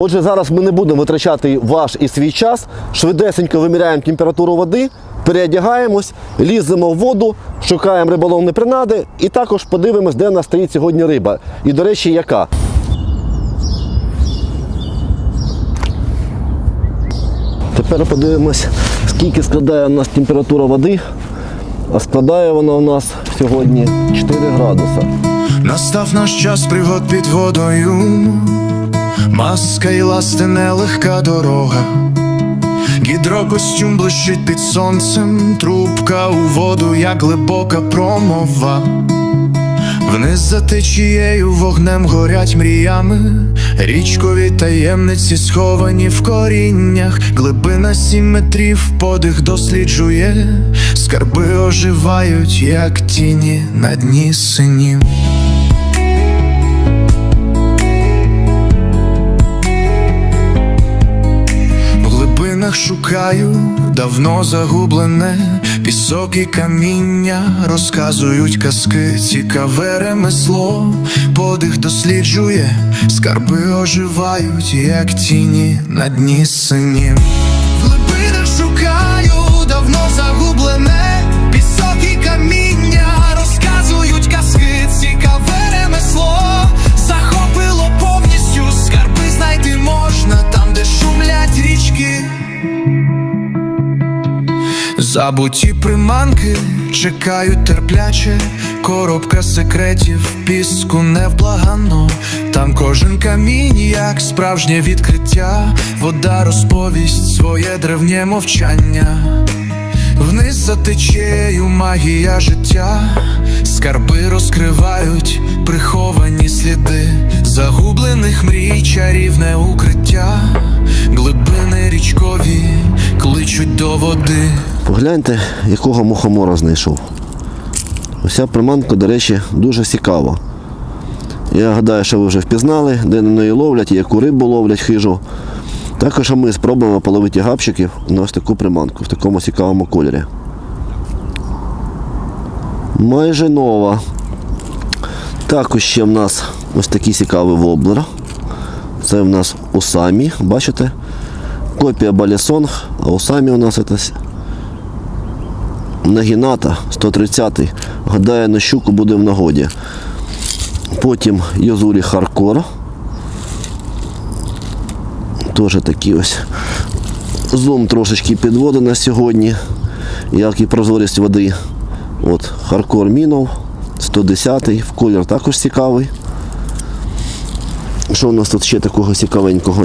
Отже, зараз ми не будемо витрачати ваш і свій час. Швидесенько виміряємо температуру води, переодягаємось, ліземо в воду, шукаємо риболовні принади і також подивимось, де в нас стоїть сьогодні риба. І, до речі, яка. Тепер подивимось, скільки складає у нас температура води. А складає вона у нас сьогодні 4 градуса. Настав наш час пригод під водою, маска і ласти нелегка дорога. Гідрокостюм блищить під сонцем, трубка у воду, як глибока промова. Вниз за течією вогнем горять мріями, річкові таємниці сховані в коріннях, глибина сім метрів подих досліджує, скарби оживають, як тіні на дні синів. Глибинах шукаю давно загублене, пісок і каміння розказують казки, цікаве ремесло, подих досліджує, скарби оживають, як тіні на дні синів. Забуті приманки чекають терпляче, коробка секретів піску невблаганно. Там кожен камінь, як справжнє відкриття, вода розповість своє древнє мовчання. Вниз за течею магія життя, скарби розкривають приховані сліди, загублених мрій, чарівне укриття, глибини річкові кличуть до води. Погляньте, якого мухомора знайшов. Ося приманка, до речі, дуже цікава. Я гадаю, що ви вже впізнали, де на неї ловлять яку рибу ловлять хижу. Також ми спробуємо половити гапчиків на ось таку приманку в такому цікавому кольорі. Майже нова. Також ще в нас ось такий цікавий воблер. Це в нас усамі, бачите? Копія Балісонг, а усамі у нас це Нагіната 130 Гадаю, на щуку буде в нагоді. Потім Йозурі Харкор. Теж такий ось зум трошечки під воду на сьогодні, як і прозорість води. От, Харкор Мінов 110 в колір також цікавий. Що у нас тут ще такого цікавенького є?